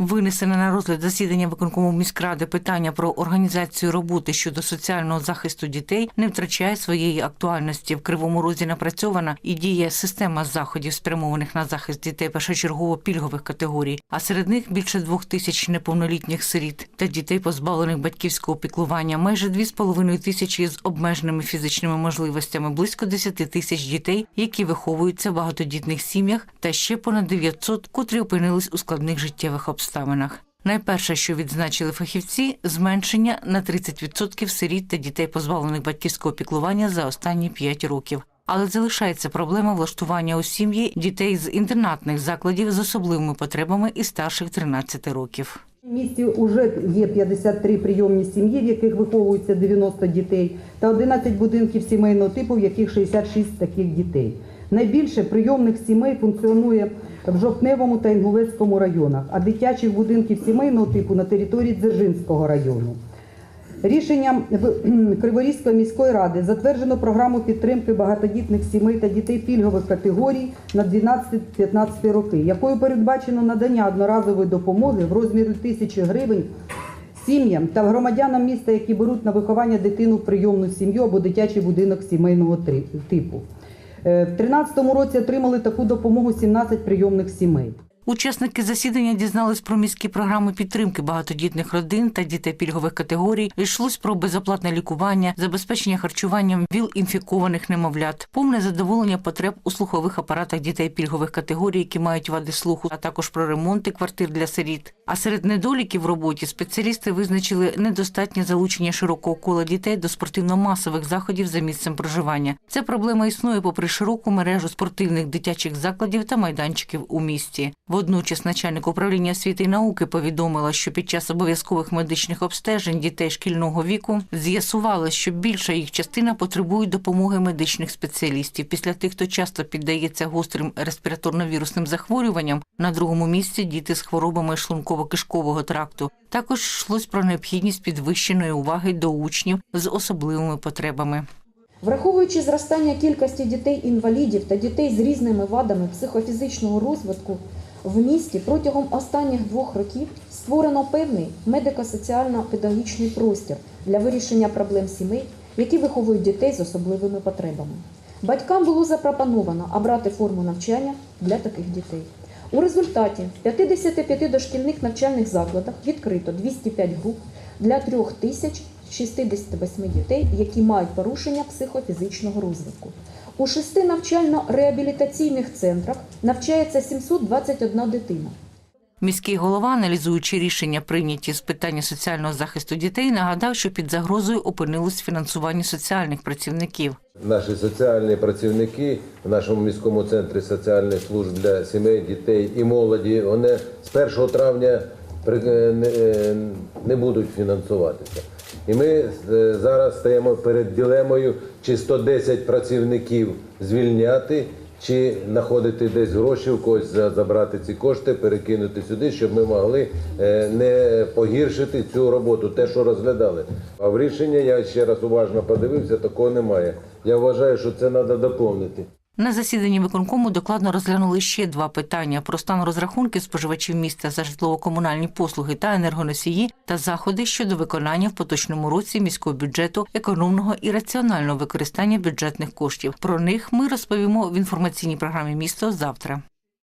Винесене на розгляд засідання виконкому міськради питання про організацію роботи щодо соціального захисту дітей не втрачає своєї актуальності. В кривому розі напрацьована і діє система заходів, спрямованих на захист дітей першочергово пільгових категорій. А серед них більше двох тисяч неповнолітніх сиріт та дітей, позбавлених батьківського піклування, майже дві з половиною тисячі з обмеженими фізичними можливостями, близько 10 тисяч дітей, які виховуються в багатодітних сім'ях, та ще понад 900, котрі опинились у складних життєвих обставинах. Найперше, що відзначили фахівці, зменшення на 30% сиріт та дітей, позбавлених батьківського піклування за останні 5 років. Але залишається проблема влаштування у сім'ї дітей з інтернатних закладів з особливими потребами і старших 13 років. В місті вже є 53 прийомні сім'ї, в яких виховується 90 дітей, та 11 будинків сімейного типу, в яких 66 таких дітей. Найбільше прийомних сімей функціонує в Жовтневому та Інгулецькому районах, а дитячих будинків сімейного типу на території Дзержинського району. Рішенням Криворізької міської ради затверджено програму підтримки багатодітних сімей та дітей пільгових категорій на 12-15 роки, якою передбачено надання одноразової допомоги в розмірі тисячі гривень сім'ям та громадянам міста, які беруть на виховання дитину в прийомну сім'ю або дитячий будинок сімейного типу. Е, В 2013 році отримали таку допомогу 17 прийомних сімей. Учасники засідання дізнались про міські програми підтримки багатодітних родин та дітей пільгових категорій. Йшлось про безоплатне лікування, забезпечення харчуванням ВІЛ-інфікованих немовлят, повне задоволення потреб у слухових апаратах дітей пільгових категорій, які мають вади слуху, а також про ремонти квартир для сиріт. А серед недоліків в роботі спеціалісти визначили недостатнє залучення широкого кола дітей до спортивно-масових заходів за місцем проживання. Ця проблема існує попри широку мережу спортивних дитячих закладів та майданчиків у місті. Водночас начальник управління освіти і науки повідомила, що під час обов'язкових медичних обстежень дітей шкільного віку з'ясували, що більша їх частина потребує допомоги медичних спеціалістів. Після тих, хто часто піддається гострим респіраторно-вірусним захворюванням, на другому місці діти з хворобами шлунково-кишкового тракту. Також йшлось про необхідність підвищеної уваги до учнів з особливими потребами. Враховуючи зростання кількості дітей-інвалідів та дітей з різними вадами психофізичного розвитку в місті протягом останніх двох років створено певний медико-соціально-педагогічний простір для вирішення проблем сімей, які виховують дітей з особливими потребами. Батькам було запропоновано обрати форму навчання для таких дітей. У результаті в 55 дошкільних навчальних закладах відкрито 205 груп для 3068 дітей, які мають порушення психофізичного розвитку. У шести навчально-реабілітаційних центрах навчається 721 дитина. Міський голова, аналізуючи рішення, прийняті з питання соціального захисту дітей, нагадав, що під загрозою опинилось фінансування соціальних працівників. Наші соціальні працівники в нашому міському центрі соціальних служб для сімей, дітей і молоді вони з 1 травня е, е, не будуть фінансуватися. І ми е, зараз стаємо перед дилемою, чи 110 працівників звільняти, чи знаходити десь гроші в когось забрати ці кошти, перекинути сюди, щоб ми могли е, не погіршити цю роботу, те, що розглядали. А в рішення я ще раз уважно подивився, такого немає. Я вважаю, що це треба доповнити. На засіданні виконкому докладно розглянули ще два питання про стан розрахунків споживачів міста за житлово-комунальні послуги та енергоносії та заходи щодо виконання в поточному році міського бюджету економного і раціонального використання бюджетних коштів. Про них ми розповімо в інформаційній програмі місто завтра.